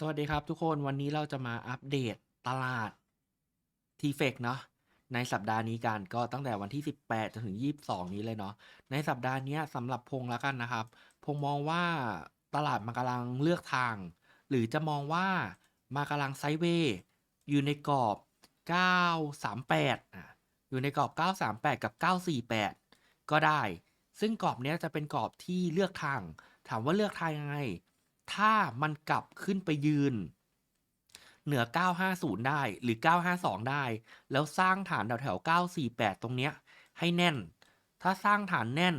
สวัสดีครับทุกคนวันนี้เราจะมาอัปเดตตลาด t f e c เนาะในสัปดาห์นี้กันก็ตั้งแต่วันที่ 18 จนถึง 22 นี้เลยเนาะในสัปดาห์นี้สำหรับพงแล้วกันนะครับ พงมองว่าตลาดมันกำลังเลือกทาง หรือจะมองว่ามากำลังไซเวย์อยู่ในกรอบ 938อะอยู่ในกรอบ 938 กับ 948 ก็ได้ ซึ่งกรอบนี้จะเป็นกรอบที่เลือกทาง ถามว่าเลือกทางยังไง ถ้ามันกลับขึ้นไปยืน เหนือ 950 ได้หรือ 952 ได้ แล้วสร้างฐานแถวแถว948 ตรงเนี้ย ให้แน่น ถ้าสร้างฐานแน่น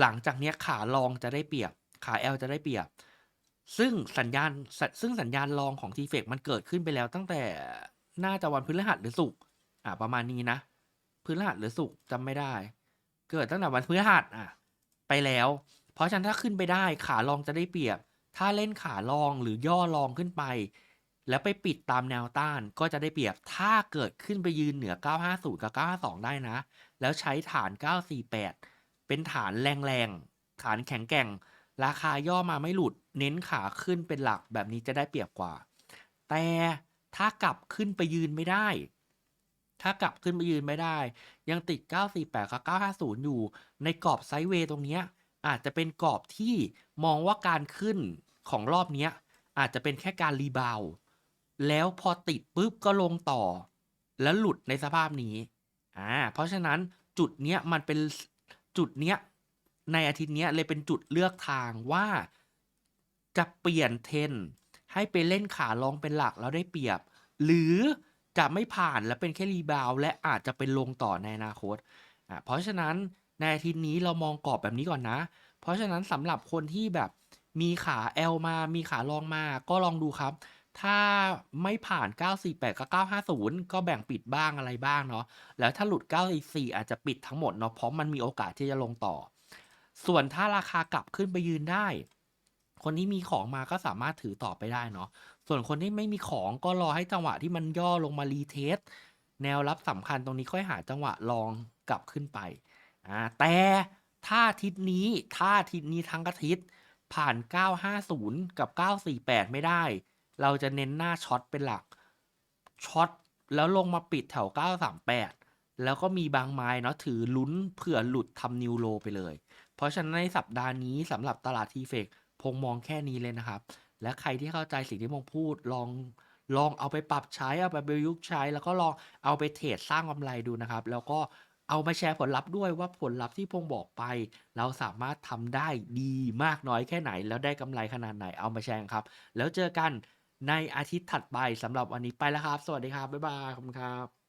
หลังจากเนี้ยขาลองจะได้เปรียบ ขา L จะได้เปรียบ ซึ่งสัญญาณซึ่งสัญญาณลองของ t f e c มันเกิดขึ้นไปแล้วตั้งแต่น่าจะวันพฤหัสหรือศุกร์อ่าประมาณนี้นะพฤหัสหรือศุกร์จำไม่ได้ เกิดตั้งแต่วันพฤหัสอะไปแล้ว เพราะฉะนั้นถ้าขึ้นไปได้ขาลองจะได้เปรียบ ถ้าเล่นขาลองหรือย่อลองขึ้นไป แล้วไปปิดตามแนวต้านก็จะได้เปรียบถ้าเกิดขึ้นไปยืนเหนือ 950 กับ 952 ได้นะ แล้วใช้ฐาน 948 เป็นฐานแรงๆ ฐานแข็งแกร่ง ราคาย่อมาไม่หลุด เน้นขาขึ้นเป็นหลักแบบนี้จะได้เปรียบกว่า แต่ถ้ากลับขึ้นไปยืนไม่ได้ ถ้ากลับขึ้นไปยืนไม่ได้ ยังติด 948 กับ 950 อยู่ ในกรอบไซด์เวย์ตรงนี้อาจจะเป็นกรอบที่มองว่าการขึ้น ของรอบเนี้ยอาจจะเป็นแค่การรีบาวแล้วพอติดปุ๊บก็ลงต่อ แล้วหลุดในสภาพนี้อ่าเพราะฉะนั้นจุดเนี้ยมันเป็นจุดเนี้ยในอาทิตย์เนี้ยเลยเป็นจุดเลือกทางว่าจะเปลี่ยนเทนให้ไปเล่นขาลองเป็นหลักแล้วได้เปรียบ หรือจะไม่ผ่านแล้วเป็นแค่รีบาวและอาจจะเป็นลงต่อในอนาคตอะเพราะฉะนั้นในอาทิตย์นี้เรามองกรอบแบบนี้ก่อนนะ เพราะฉะนั้นสำหรับคนที่แบบ มีขา L มา มีขาลองมา ก็ลองดูครับ ถ้าไม่ผ่าน 948 กับ 950 ก็แบ่งปิดบ้างอะไรบ้างเนาะ แล้วถ้าหลุด 944 อาจจะปิดทั้งหมดเนาะ เพราะมันมีโอกาสที่จะลงต่อ ส่วนถ้าราคากลับขึ้นไปยืนได้ คนที่มีของมาก็สามารถถือต่อไปได้เนาะ ส่วนคนที่ไม่มีของก็รอให้จังหวะที่มันย่อลงมารีเทส แนวรับสำคัญตรงนี้ค่อยหาจังหวะลองกลับขึ้นไป อ่า แต่ถ้าทิตย์นี้ ถ้าทิตย์นี้ทั้งอาทิตย์ ผ่าน 950 กับ 948 ไม่ได้ เราจะเน้นหน้าช็อตเป็นหลัก ช็อตแล้วลงมาปิดแถว 938 แล้วก็มีบางไม้เนาะถือลุ้นเผื่อหลุดทำนิวโลไปเลย เพราะฉะนั้นในสัปดาห์นี้สำหรับตลาดทีเฟกพงมองแค่นี้เลยนะครับ และใครที่เข้าใจสิ่งที่พงพูดลองลองเอาไปปรับใช้เอาไปประยุกต์ใช้ แล้วก็ลองเอาไปเทรดสร้างกำไรดูนะครับ แล้วก็ เอามาแชร์ผลลัพธ์ด้วยว่าผลลัพธ์ที่พงบอกไป เราสามารถทำได้ดีมากน้อยแค่ไหน แล้วได้กำไรขนาดไหนเอามาแชร์ครับ แล้วเจอกันในอาทิตย์ถัดไปสำหรับวันนี้ไปแล้วครับ สวัสดีครับบ๊ายบายขอบคุณครับ